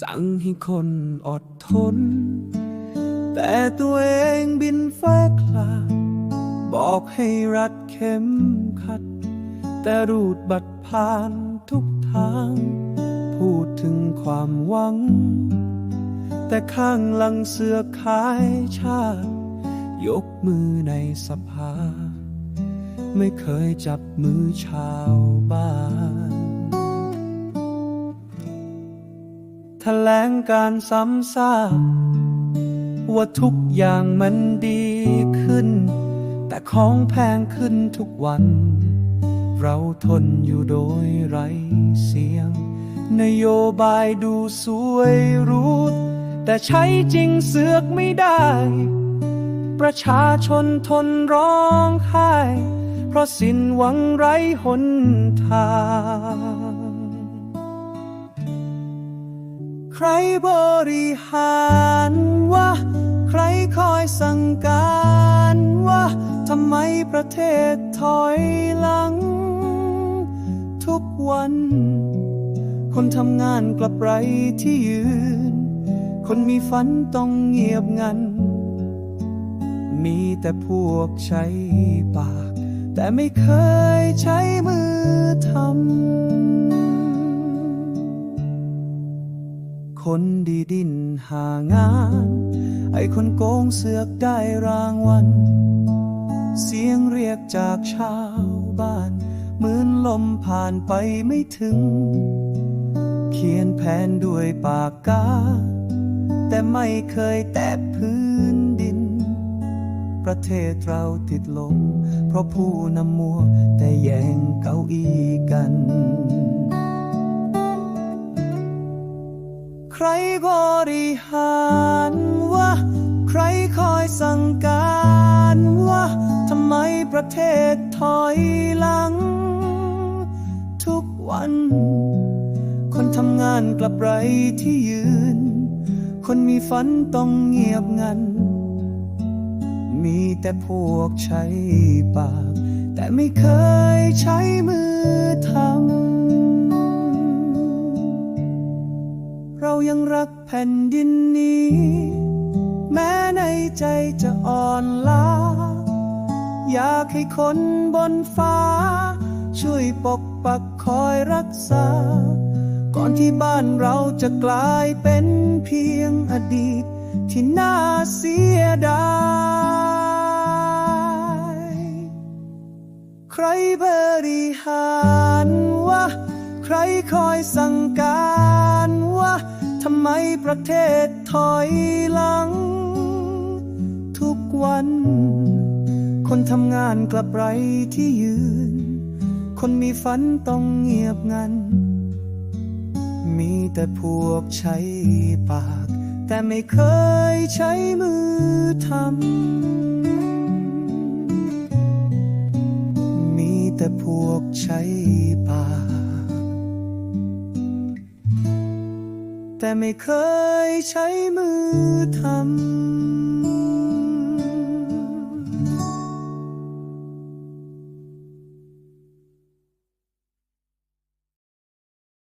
สั่งให้คนอดทน แต่ตัวเองบินฟ้าคลาบอกให้รัดเข็มขัด แต่รูดบัตรผ่านทุกทาง พูดถึงความหวัง แต่ข้างหลังเสือขายชาติ ยกมือในสภา ไม่เคยจับมือชาวบ้าน ถลงการซ้ำซากว่าทุกอย่างมันดีขึ้น แต่ของแพงขึ้นทุกวัน เราทนอยู่โดยไร้เสียง นโยบายดูสวยรูแต่ใช้จริงเสือกไม่ได้ ประชาชนทนร้องไห้ เพราะสิ้นหวังไร้หนทาง ใครบริหารว่าใครคอยสั่งการว่าทำไมประเทศถอยหลัง ทุกวัน คนทำงานกลับไรที่ยืน คนมีฝันต้องเงียบงัน มีแต่พวกใช้ปาก แต่ไม่เคยใช้มือทำ คนดีดินหางาน ไอ้คนโกงเสือกได้รางวัล เสียงเรียกจากชาวบ้านเหมือนลมผ่านไปไม่ถึง เขียนแผนด้วยปากกา แต่ไม่เคยแตะพื้นดิน ประเทศเราติดลม เพราะผู้นำมัวแต่แย่งเก้าอี้กัน ใครบริหารว่าใครคอยสั่งการว่าทำไมประเทศถอยหลัง ทุกวัน คนทำงานกลับไรที่ยืน คนมีฝันต้องเงียบงัน มีแต่พวกใช้ปาก แต่ไม่เคยใช้มือ ผ่นดินนี้ แม้ในใจจะอ่อนล้า อยากให้คนบนฟ้า ช่วยปกปักคอยรักษา ก่อนที่บ้านเราจะกลายเป็นเพียงอดีต ที่น่าเสียดายใครบริหาร ประเทศถอยหลัง ทุกวัน คนทำงานกลับไรที่ยืน คนมีฝันต้องเงียบงัน มีแต่พวกใช้ปาก แต่ไม่เคยใช้มือทำ มีแต่พวกใช้ปาก แต่ไม่เคยใช้มือทำ